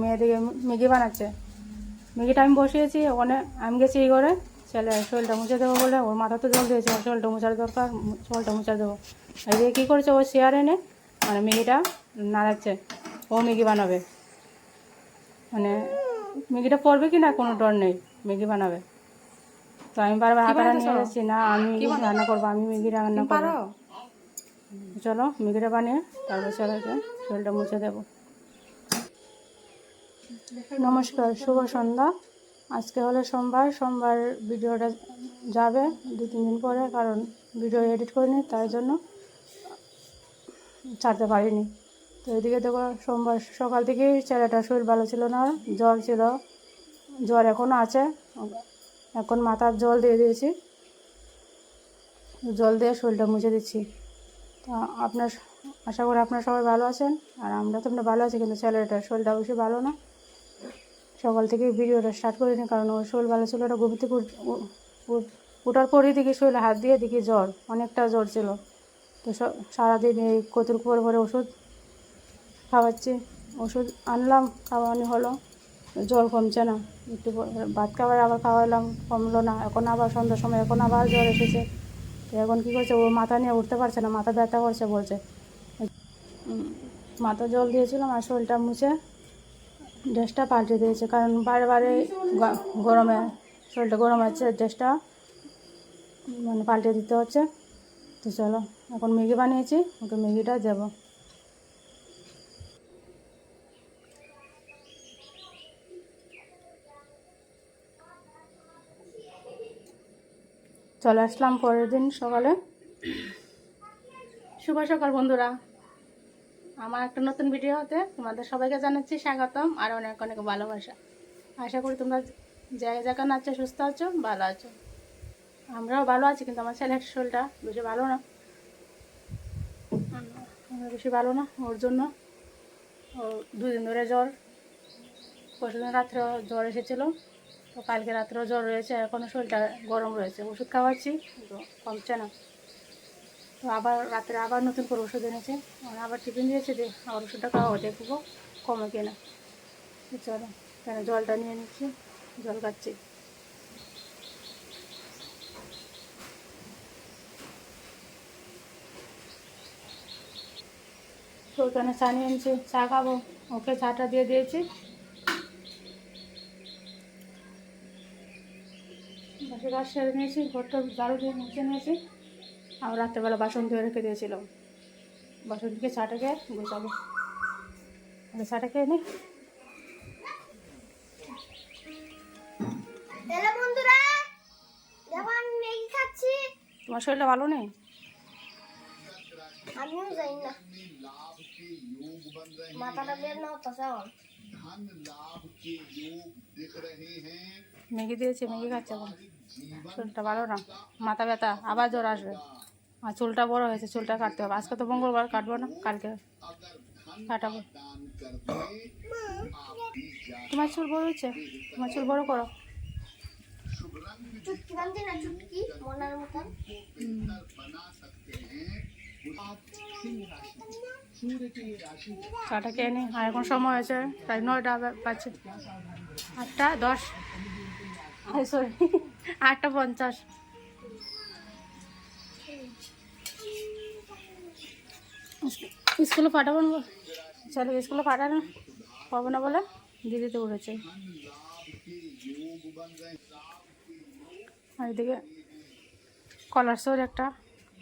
মেয়েদিকে Maggi বানাচ্ছে। ম্যাগিটা আমি বসিয়েছি ওখানে আমি গেছি এই করে ছেলে শরীরটা মুছে দেবো বলে ওর মাথা তো জল দিয়েছে ওর শরীরটা মুছার দরকার শরীরটা মুছে দেবো। এদিকে কী করছে? ও চেয়ার এনে মানে ম্যাগিটা নাড়াচ্ছে ও ম্যাগি বানাবে। মানে ম্যাগিটা পড়বে কি না কোনো ডর নেই ম্যাগি বানাবে। তো আমি বারবার হাতারা নিয়ে যাচ্ছি না আমি রান্না করব আমি ম্যাগি রান্না করব। চলো ম্যাগিটা বানিয়ে তারপর ছেলেকে শরীরটা মুছে দেবো। নমস্কার, শুভ সন্ধ্যা। আজকে হলো সোমবার সোমবার ভিডিওটা যাবে দু তিন দিন পরে, কারণ ভিডিও এডিট করিনি, তাই জন্য ছাড়তে পারিনি। তো এদিকে দেখো, সোমবার সকাল থেকেই ছেলেটার শরীর ভালো ছিল না, জ্বর ছিল। জ্বর এখনও আছে, এখন মাথার জল দিয়ে দিয়েছি। জল দিয়ে শরীরটা মুছে দিচ্ছি। তো আপনার, আশা করি আপনারা সবাই ভালো আছেন, আর আমরা তো আমরা ভালো আছি, কিন্তু ছেলেটার শরীরটা অবশ্যই ভালো না। সকাল থেকে ভিডিওটা স্টার্ট করিনি কারণ ওর শরীর ভালো ছিল ওটা ঘুম থেকে ওঠার পরেই দেখি শরীরে হাত দিয়ে দেখি জ্বর, অনেকটা জ্বর ছিল। তো সারাদিন এই কতুর করে করে ওষুধ খাওয়াচ্ছি, ওষুধ আনলাম, খাওয়ানো হলো। জ্বর কমছে না, একটু পর- ভাত খাবার আবার খাওয়ালাম, কমলো না, এখন আবার সন্ধ্যার সময়, এখন আবার জ্বর এসেছে। তো এখন কী করছে, ও মাথা নিয়ে উঠতে পারছে না, মাথা ব্যথা করছে বলছে। মাথা জল দিয়েছিলাম আর শরীরটা মুছে ড্রেসটা পাল্টে দিয়েছে, কারণ বারে বারে গরমে, শরীরটা গরম আছে, ড্রেসটা মানে পাল্টে দিতে হচ্ছে। তো চলো, এখন ম্যাগি বানিয়েছি, ওকে ম্যাগিটা দেবো। চলে আসলাম পরের দিন সকালে। শুভ সকাল বন্ধুরা। আমার একটা নতুন ভিডিও হতে তোমাদের সবাইকে জানাচ্ছি স্বাগতম আর অনেক অনেক ভালোবাসা। আশা করি তোমরা যে জায়গা আছো, সুস্থ আছো, ভালো আছো। আমরাও ভালো আছি, কিন্তু আমার ছেলের শরীরটা বেশি ভালো না। বেশি ভালো না, ওর জন্য। ও দুদিন ধরে জ্বর। পরশুদিন রাত্রেও জ্বর এসেছিল। তো কালকে রাত্রেও জ্বর রয়েছে এখনও শরীরটা গরম রয়েছে। ওষুধ খাওয়াচ্ছি, কিন্তু কমছে না। তো আবার রাত্রে আবার নতুন করে ওষুধ এনেছে। আবার টিফিন দিয়েছে যে আবার ওষুধটা খাওয়া দেখব কমে কিনা চলো কেন জলটা নিয়ে নিচ্ছি, জল খাচ্ছি। তো ওখানে চা নিয়ে এনেছি, চা খাব, ওকে চাটা দিয়ে দিয়েছি। বাসি কাজ সেরে নিয়েছি, ঘরটা ঝাড়ু দিয়ে মুছে নিয়েছি। আর রাত্রেবেলা বাসন ধুয়ে রেখে দিয়েছিলাম বাসন থেকে চাটাকে গোছাবো। আগে চাটা খেয়ে নি। হ্যালো আমি ম্যাগি খাচ্ছি। তোমার শরীরটা ভালো নেই? আমিও জানি না। মাথাটা বের না হতেছে আমার ম্যাগি দিয়েছি ম্যাগি খাচ্ছে এখন। শরীরটা ভালো না। মাথা ব্যথা আবার জ্বর আসবে। আর চুলটা বড় হয়েছে, চুলটা কাটতে হবে। আজকে তো মঙ্গলবার, কাটবো না, কালকে কাটাবো। তোমার চুল বড় হয়েছে? তোমার চুল বড় করো। চুটকি বান্ধি না, আর এখন সময় হয়েছে প্রায় নয়টা বাজছে। আটটা দশ। সরি আটটা পঞ্চাশ। স্কুলে পাঠাবো না? ছেলে স্কুলে পাঠানো পাবো না বলে দিদিতে উঠেছে। আর এদিকে কলার সর একটা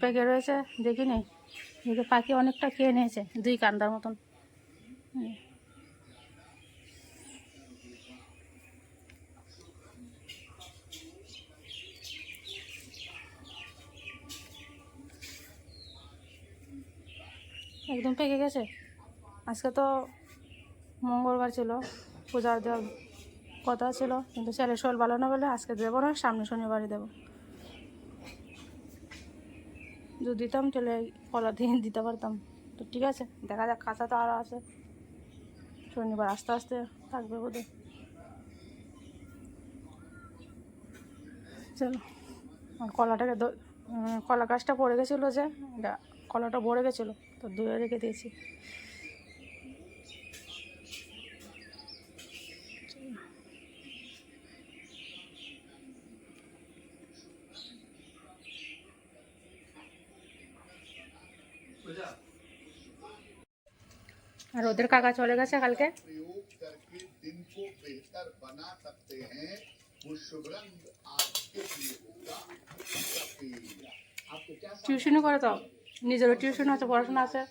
পেকে রয়েছে, দেখিনি? এদিকে পাখি অনেকটা খেয়ে নিয়েছে, দুই কান্দার মতন। একদম পেকে গেছে। আজকে তো মঙ্গলবার ছিল, পূজা দেওয়ার কথা ছিল, কিন্তু ছেলের শরীর ভালো না বলে আজকে দেবো না, সামনে শনিবারে দেবো। যদি দিতাম চলে কলা দিয়ে দিতে পারতাম। তো ঠিক আছে, দেখা যাক, কাঁচা তো আরও আছে। শনিবার আস্তে আস্তে থাকবে বোধহয়। চলো আর কলাটাকে কলা গাছটা পড়ে গেছিল যে কলাটা ভরে গেছিল। তো দূরে রেখে দিয়েছি। আর ওদের কাকা চলে গেছে কালকে? টিউশনও করে তো নিজেরও টিউশন আছে পড়াশোনা আছে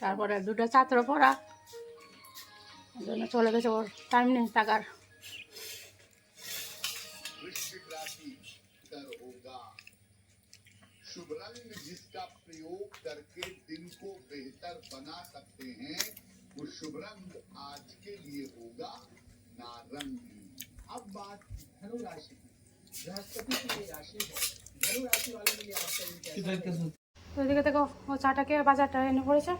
তারপরে দুটো ছাত্র পড়া ওই জন্য চলে গেছে ওর টাইম নেই টাকার वृश्चिक राशि कर होगा शुभ रंग जिसका प्रयोग करके दिन को बेहतर बना सकते हैं वो शुभ रंग आज के लिए होगा नारंगी अब बात धनु राशि की बृहस्पति की ये राशि है धनु राशि वालों के लिए आपका दिन कैसा है? তো ওইদিকে থেকে ও চাটাকে বাজারটা এনে পড়েছে।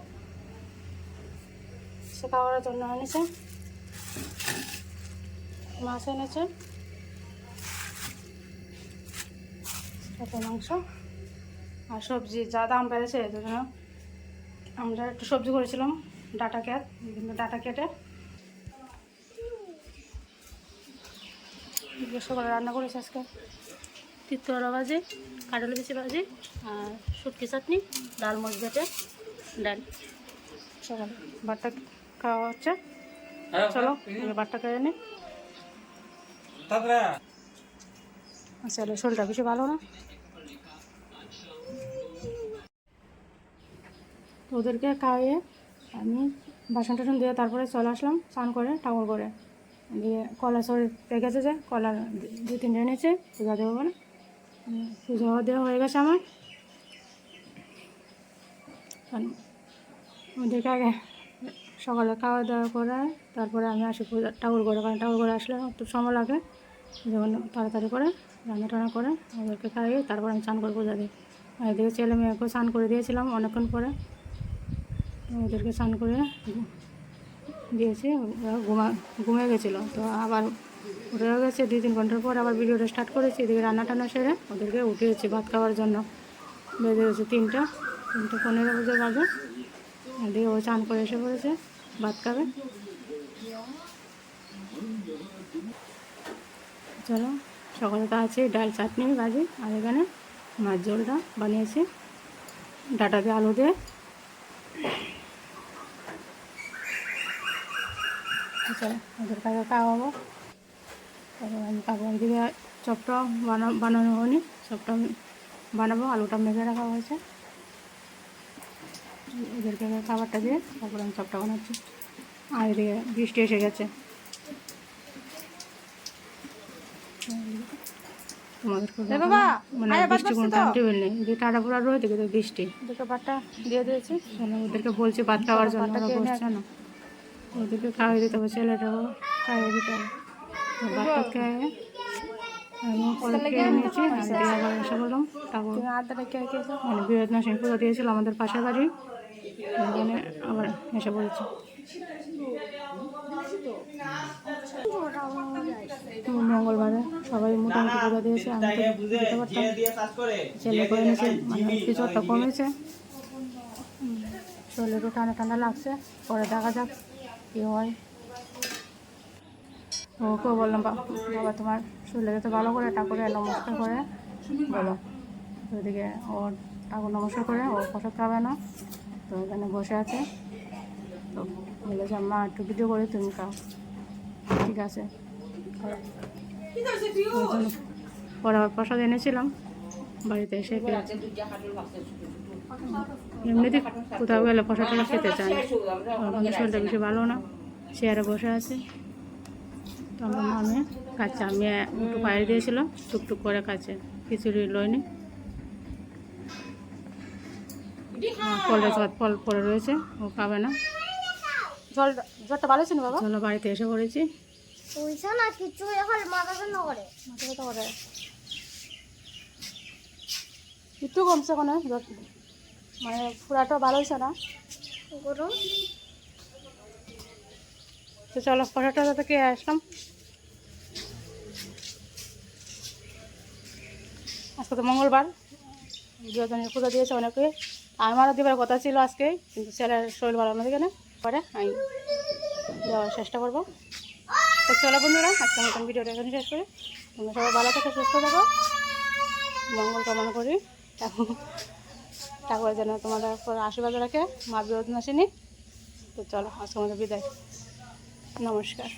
সে খাওয়ার জন্য এনেছে। মাছ এনেছে। মাংস আর সবজি, যা দাম বেড়েছে জন্য আমরা একটু সবজি করেছিলাম, ডাটা কেট বিভিন্ন ডাটা কেটে সকালে রান্না করেছি আজকে। তিত্তরা ভাজি কাটল বিচি ভাজি আর শুটকি চাটনি ডাল মরিচ বেটে ডাল। সকালে ভাতটা খাওয়া হচ্ছে। চলো এবার ভাতটা খেয়ে নি। আসলে শরীরটা বেশি ভালো না। ওদেরকে খাইয়ে আমি বাসন টাসন দিয়ে তারপরে চলে আসলাম স্নান করে ঠাকুর করে। দিয়ে কলা শরীর পেকেছে যে কলা দু তিনটে এনেছে পূজা দেবো বলে। পুজো দেওয়া হয়ে গেছে আমার। ওদেরকে আগে সকালে খাওয়া দাওয়া করে, তারপরে আমি আসি ঠাকুর করে কারণ ঠাকুর করে আসলে একটু সময় লাগে। যেমন তাড়াতাড়ি করে, রান্না টান্না করে, ওদেরকে খাইয়ে তারপর আমি স্নান করে পূজা দিই। আর এদিকে ছেলে মেয়েকেও স্নান করে দিয়েছিলাম অনেকক্ষণ পরে। ওদেরকে স্নান করে দিয়েছি, ওরা ঘুমা, ঘুমিয়ে গেছিল। তো আবার উঠে গেছে, দুই তিন ঘণ্টার পর আবার ভিডিওটা স্টার্ট করেছি, এদিকে রান্না টান্না সেরে ওদেরকে উঠিয়েছি ভাত খাওয়ার জন্য। বেজে গেছে তিনটা, তিনটে পনেরো বাজে বাজে। এদিকে ও চান করে এসে পড়েছে, ভাত খাবে। চলো, সকালে তো আছে ডাল চাটনি, ভাজি, আর এখানে মাছ ঝোলটা বানিয়েছি। ডাটা দিয়ে আলু দিয়ে। চলো, ওদের কাছে খাওয়াবো। কাকু দিকে চপটা বানা বানানো হয়নি। চপটা বানাবো আলুটা মেখে রাখা হয়েছে। ওদেরকে খাবারটা দিয়ে তারপর আমি চপটা বানাচ্ছি। আর এদিকে বৃষ্টি এসে গেছে। তোমাদের মানে বৃষ্টি কোনো টাইম টেবিল নেই। যে টাটা পোড়া রয়ে দেখে তো বৃষ্টি দিয়ে দিয়েছি। ওদেরকে বলছি ভাত খাওয়ার জন্য বসছে না। ওদেরকে খাওয়াই দিতে হবে ছেলেটাও খাইয়ে দিতে হবে। তারপর মানে বৃহৎ নাসিং পুজো দিয়েছিল আমাদের পাশের বাড়ি। ওখানে আবার এসে বলেছি। মঙ্গলবারে সবাই মোটামুটি পুজো দিয়েছে আমি তো দিতে পারতাম। ছেলে করে নিয়েছে মানে পিছরটা কমেছে। হুম, শরীরেরও ঠান্ডা ঠান্ডা লাগছে পরে দেখা যাক কী হয়। ওকেও বললাম "বা- বাবা তোমার শরীরে তো ভালো করে ঠাকুরে নমস্কার করে বলো। ওইদিকে ও ঠাকুর নমস্কার করে, ও প্রসাদ খাবে না, তো ওখানে বসে আছে। তো বলে যে মা, একটু ভিডিও করে তুমি খাও। ঠিক আছে। পরে আবার প্রসাদ এনেছিলাম, বাড়িতে এসে এমনিতে কোথাও গেলে প্রসাদ খেতে চায় শরীরটা বেশি ভালো না, চেয়ারে বসে আছে। আমার মামে খাচ্ছে আমি একটু বাইরে দিয়েছিলাম টুকটুক করে কাছে খিচুড়ি লইনি। ফলের জল ফল পড়ে রয়েছে ও খাবে না। জল জলটা ভালো ছিল বাবা? চলো বাড়িতে এসে পড়েছি। না কিছু এখন মাথা করে। মাথা ব্যথা করে। একটু কমছে কোনো মানে পুরাটা ভালো হয়েছে না? গরম। তো চলো পরোটা থেকে আসলাম। আজকে তো মঙ্গলবার। দুজনের পূজা দিয়েছে অনেকে। আমারও দেবার কথা ছিল আজকে, কিন্তু ছেলের শরীর ভালো না দেখে পরে আমি যাওয়ার চেষ্টা করব। তো চলো বন্ধুরা, আজকে মতন ভিডিওটা এখানে শেষ করি। তোমরা সবাই ভালো থেকে, সুস্থ থাকো। মঙ্গল কামনা করি। ঠাকুর যেন তোমাদের আশীর্বাদ রাখে, মা বিরোধ নাসিনী তো তো চলো, আজকে আমাদের বিদায়। নমস্কার।